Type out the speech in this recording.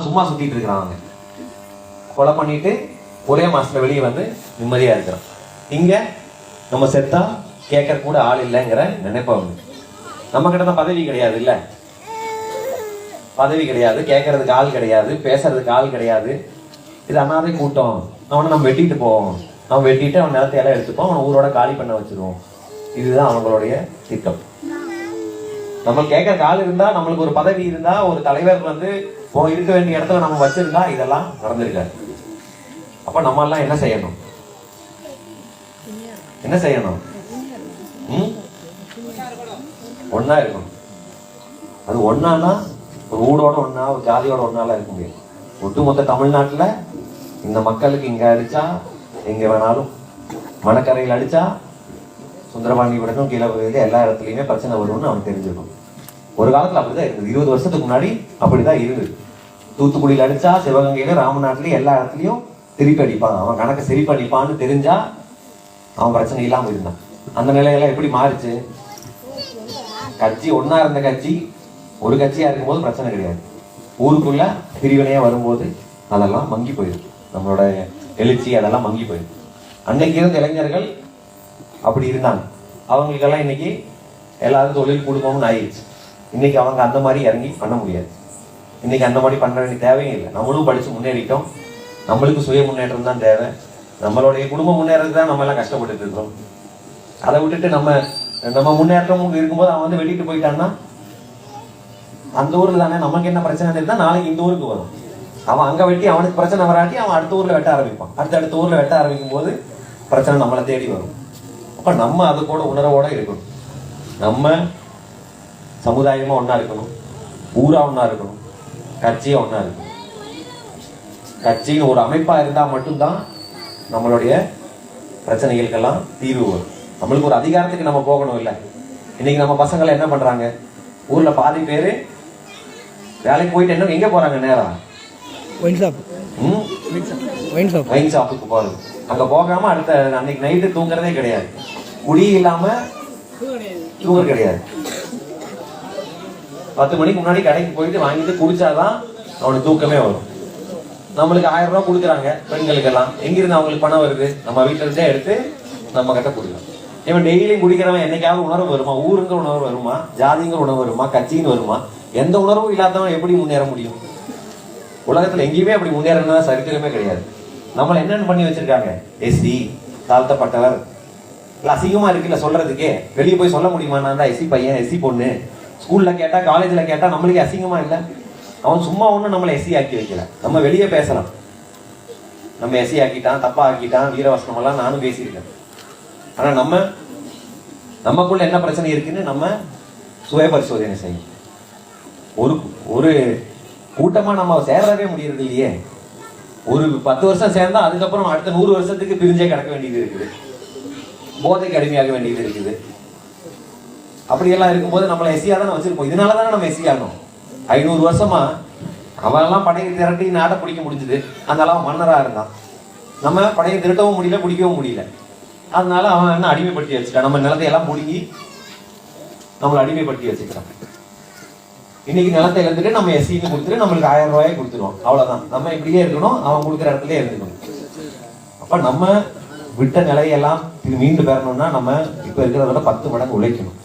சும்மா சுத்திட்டு இருக்கிறாங்க. கொலை பண்ணிட்டு ஒரே மாசத்துல வெளியே வந்து நிம்மதியா இருக்கிறான் இங்க நம்ம செத்தா கேட்கற கூட ஆள் இல்லைங்கிற நினைப்பவங்க நம்ம கிட்ட தான் பதவி கிடையாது இல்ல. பதவி கிடையாது கேட்கறதுக்கு ஆள் கிடையாது பேசுறதுக்கு ஆள் கிடையாது. இது அண்ணாதே கூட்டம். அவனை நம்ம வெட்டிட்டு போவோம். அவன் வெட்டிட்டு அவன் நிலத்தை எல்லாம் எடுத்துப்போம். அவனை ஊரோட காலி பண்ண வச்சிருவோம். இதுதான் அவங்களுடைய திட்டம். நம்ம கேட்கறதுக்கு ஆள் இருந்தா நம்மளுக்கு ஒரு பதவி இருந்தா ஒரு தலைவர் வந்து இருக்க வேண்டிய இடத்துல நம்ம வச்சிருந்தா இதெல்லாம் நடந்திருக்காது. அப்ப நம்ம எல்லாம் என்ன செய்யணும்? என்ன செய்யணும்? ஒன்னா இருக்கணும். அது ஒண்ணானா ஒரு ஊடோட ஒன்னா ஒரு ஜாதியோட ஒண்ணாலாம் இருக்க முடியாது. ஒட்டுமொத்த தமிழ்நாட்டுல இந்த மக்களுக்கு இங்க அடிச்சா எங்க வேணாலும் மணக்கரையில் அடிச்சா சுந்தரபாண்டி விடக்கும் கீழே எல்லா இடத்துலயுமே பிரச்சனை வரும்னு அவன் தெரிஞ்சிருக்கும் ஒரு காலத்துல அப்படிதான் இருந்தது இருபது வருஷத்துக்கு முன்னாடி அப்படிதான் இருந்தது. தூத்துக்குடியில் அடிச்சா சிவகங்கையில ராமநாட்டிலயும் எல்லா இடத்துலயும் திருப்பி அடிப்பான். அவன் கணக்கு சரி பண்ணிப்பான்னு தெரிஞ்சா அவன் பிரச்சனை இல்லாம இருந்தான். அந்த நிலையெல்லாம் எப்படி மாறுச்சு? கட்சி ஒன்னா இருந்த கட்சி ஒரு கட்சியா இருக்கும்போது பிரச்சனை கிடையாது. ஊருக்குள்ள பிரிவினையா வரும்போது அதெல்லாம் மங்கி போயிடும். நம்மளோட எழுச்சி அதெல்லாம் மங்கி போயிடும். அன்னைக்கு இருந்த இளைஞர்கள் அப்படி இருந்தாங்க. அவங்களுக்கெல்லாம் இன்னைக்கு எல்லாரும் தொழில் குடும்பம்னு ஆயிடுச்சு. இன்னைக்கு அவங்க அந்த மாதிரி இறங்கி பண்ண முடியாது. இன்னைக்கு அந்த மாதிரி பண்ண வேண்டிய தேவையும் இல்லை. நம்மளும் படிச்சு முன்னேறிட்டோம். நம்மளுக்கு சுய முன்னேற்றம் தான் தேவை. நம்மளுடைய குடும்பம் முன்னேறது தான் நம்ம எல்லாம் கஷ்டப்பட்டுட்டு இருக்கிறோம் அதை விட்டுட்டு நம்ம நம்ம முன்னேற்றம் இருக்கும்போது அவன் வந்து வெளியிட்டு போயிட்டான்னா அந்த ஊர்ல தானே நமக்கு என்ன பிரச்சனை இருந்தா நாளைக்கு இந்த ஊருக்கு வரும். அவன் அங்க வெட்டி அவனுக்கு பிரச்சனை வராட்டி அவன் அடுத்த ஊர்ல வெட்ட ஆரம்பிப்பான். அடுத்த அடுத்த ஊர்ல வெட்ட ஆரம்பிக்கும் போது பிரச்சனை நம்மளை தேடி வரும். அப்ப நம்ம அது கூட உணர்வோட இருக்கணும். நம்ம சமுதாயமா ஒண்ணா இருக்கணும். ஊரா ஒண்ணா இருக்கணும். கட்சியா ஒண்ணா இருக்கணும். கட்சின்னு ஒரு அமைப்பா இருந்தா மட்டும்தான் நம்மளுடைய பிரச்சனைகளுக்கெல்லாம் தீர்வு வரும். நம்மளுக்கு ஒரு அதிகாரத்துக்கு நம்ம போகணும் இல்ல. இன்னைக்கு நம்ம பசங்களை என்ன பண்றாங்க? ஊர்ல பாதி பேரு வேலைக்கு போயிட்டு என்ன எங்க போறாங்க நேரம் ஒயின் ஷாப் ம்? ஒயின் ஷாப் வைன் ஷாப்புக்கு போறது. அங்க போகாம அடுத்த அன்னைக்கு நைட்டு தூங்குறதே கிடையாது. குடி இல்லாம தூங்குறது கிடையாது. பத்து மணிக்கு முன்னாடி கடைக்கு போயிட்டு வாங்கிட்டு குடிச்சாதான் அவனுக்கு தூக்கமே வரும். நம்மளுக்கு ஆயிரம் ரூபாய் கொடுக்குறாங்க பெண்களுக்கெல்லாம். எங்கிருந்து அவங்களுக்கு பணம் வருது? நம்ம வீட்டுல இருந்தே எடுத்து நம்ம கிட்ட கொடுக்கலாம். இவன் டெய்லியும் குடிக்கிறவன் என்னைக்காவது உணர்வு வருமா? ஊருங்கிற உணர்வு வருமா? ஜாதிங்கிற உணர்வு வருமா? கட்சின்னு வருமா? எந்த உணர்வும் இல்லாதவன் எப்படி முன்னேற முடியும்? உலகத்துல எங்கேயுமே அப்படி முன்னேறினதா சரித்திரமே கிடையாது. நம்மளை என்னென்ன பண்ணி வச்சிருக்காங்க? எஸ்டி தாழ்த்தப்பட்டவர். இல்லை அசிங்கமா இருக்குல்ல சொல்றதுக்கே. வெளியே போய் சொல்ல முடியுமா நான் தான் எஸ்சி பையன் எஸ்சி பொண்ணு. ஸ்கூலில் கேட்டால் காலேஜில் கேட்டால் நம்மளுக்கு அசிங்கமா இல்லை? அவன் சும்மா ஒன்றும் நம்மளை எஸ்சி ஆக்கி வைக்கல. நம்ம வெளியே பேசலாம். நம்ம எஸ்சி ஆக்கிட்டான் தப்பா ஆக்கிட்டான் வீரவசனமெல்லாம் நானும் பேசியிருக்கேன். ஆனால் நம்ம நமக்குள்ள என்ன பிரச்சனை இருக்குன்னு நம்ம சுய பரிசோதனை செய்யணும். ஒரு ஒரு கூட்டமாக நம்ம சேரவே முடியறது இல்லையே? ஒரு பத்து வருஷம் சேர்ந்தா அதுக்கப்புறம் அடுத்த நூறு வருஷத்துக்கு பிரிஞ்சே கிடக்க வேண்டியது இருக்குது. போதைக்கு அடிமையாக வேண்டியது இருக்குது. அப்படியெல்லாம் இருக்கும்போது நம்மளை எஸ்சியாக தானே வச்சிருப்போம். இதனால தானே நம்ம எஸ்சி ஆகணும். ஐநூறு வருஷமா அவன் எல்லாம் படையை திரட்டி நாட்டை பிடிக்க முடிஞ்சது. அதனால அவன் மன்னராக இருந்தான். நம்ம படையை திரட்டவும் முடியல பிடிக்கவும் முடியல. அதனால அவன் என்ன அடிமைப்படுத்தி வச்சுட்டான். நம்ம நிலத்தையெல்லாம் பிடுங்கி நம்மளை அடிமைப்படுத்தி வச்சுக்கிறான். இன்னைக்கு நிலத்தை இழந்துட்டு நம்ம எஸ்சின்னு கொடுத்துட்டு நம்மளுக்கு ஆயிரம் ரூபாயை கொடுத்துருவோம். அவ்வளோதான் நம்ம இப்படியே இருக்கணும் அவன் கொடுக்குற இடத்துல இருந்துக்கணும். அப்போ நம்ம விட்ட நிலையெல்லாம் இது மீண்டு பெறணும்னா நம்ம இப்போ இருக்கிறத விட பத்து மடங்கு உழைக்கணும்.